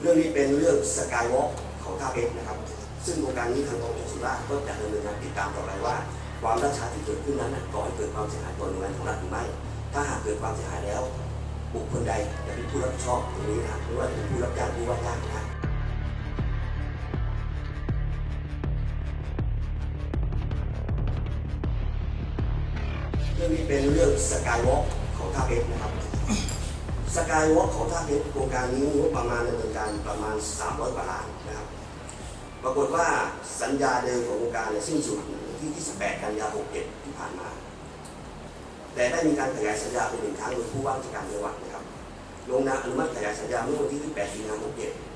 เรื่องนี้เป็นเรื่องสกายวอล์กของท่าเพชรนะครับ ซึ่งโครงการนี้ทางกองทุนสุราษฎร์ก็จะดำเนินการติดตามต่อไปว่า ความล่าช้าที่เกิดขึ้นนั้นก่อให้เกิดความเสียหายต่อหน่วยงานของรัฐหรือไม่ถ้าหากเกิดความเสียหายแล้ว บุคคลใดจะเป็นผู้รับผิดชอบตรงนี้นะครับไม่ว่าเป็นผู้รับจ้างผู้ว่าจ้างนะเรื่องนี้เป็นเรื่องสกายวอล์กของท่าเพชรนะครับ สกายวอล์กของท่าเพชรโครงการนี้งบประมาณดำเนินการประมาณ 300กว่าล้านนะครับ ปรากฏว่าสัญญาเดิมของโครงการเนี่ยสิ้นสุดที่ 28 กันยายน 67 ที่ผ่านมา แต่ได้มีการขยายสัญญาเป็นหนึ่งครั้งโดยผู้ว่าราชการจังหวัดนะครับ ลงนามอนุมัติขยายสัญญาเมื่อวันที่ 28 มีนาคม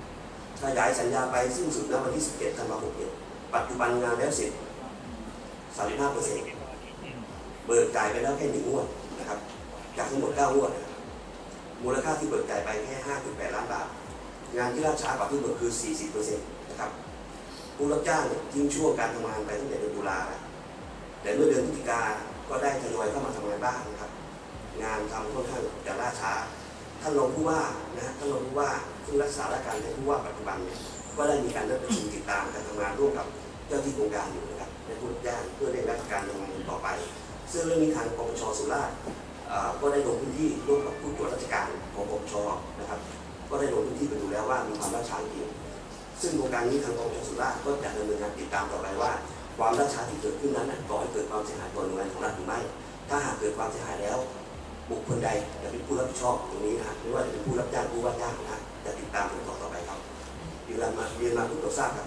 67 ขยายสัญญาไปสิ้นสุดณวันที่ 17 ธันวาคม 67 ปัจจุบันงานแล้วเสร็จ 35เปอร์เซ็นต์เบิกจ่ายไปแล้วแค่หนึ่งงวดนะครับ จากทั้งหมด9งวดนะครับ มูลค่าที่เบิกจ่ายไปแค่ 5.8 ล้านบาท งานที่ล่าช้ากว่าที่เบิกคือ 40เปอร์เซ็นต์นะครับผู้รับจ้างยทิ้งช่วงการทำงานไปตั้งแต่เดือนตุลาแต่เมื่อเดือนพฤศจิกาก็ได้ทยอยเข้ามาทำงานบ้างนะครับ งานทำค่อนข้างจะล่าช้า ท่านรองผู้ว่านะฮะท่านรองผู้ว่าซึ่งรักษาราชการเป็นผู้ว่าปัจจุบันเนี่ยก็ได้มีการนัดประชุมติดตามการทำงานร่วมกับเจ้าที่โครงการอยู่นะครับในผู้รับจ้างเพื่อเร่งรัดการทำงานต่อไป ซึ่งเรื่องนี้ทางปปชสุราษฎร์ ก็ได้ลงพื้นที่ร่วมกับผู้ตรวจราชการของปปชนะครับ ก็ได้ลงพื้นที่ไปดูแล้วว่ามีความล่าช้าจริงซึ่งโครงการนี้ทางกองทุนสุราษฎร์ก็จะดำเนินการติดตามต่อไปว่า ความล่าช้าที่เกิดขึ้นนั้นก่อให้เกิดความเสียหายต่อหน่วยงานของรัฐหรือไม่ ถ้าหากเกิดความเสียหายแล้ว บุคคลใดจะเป็นผู้รับผิดชอบตรงนี้นะไม่ว่าจะเป็นผู้รับจ้างผู้ว่าจ้างนะจะติดตามต่อไปครับเรียนมาเรียนมาทุกตัวทราบครับ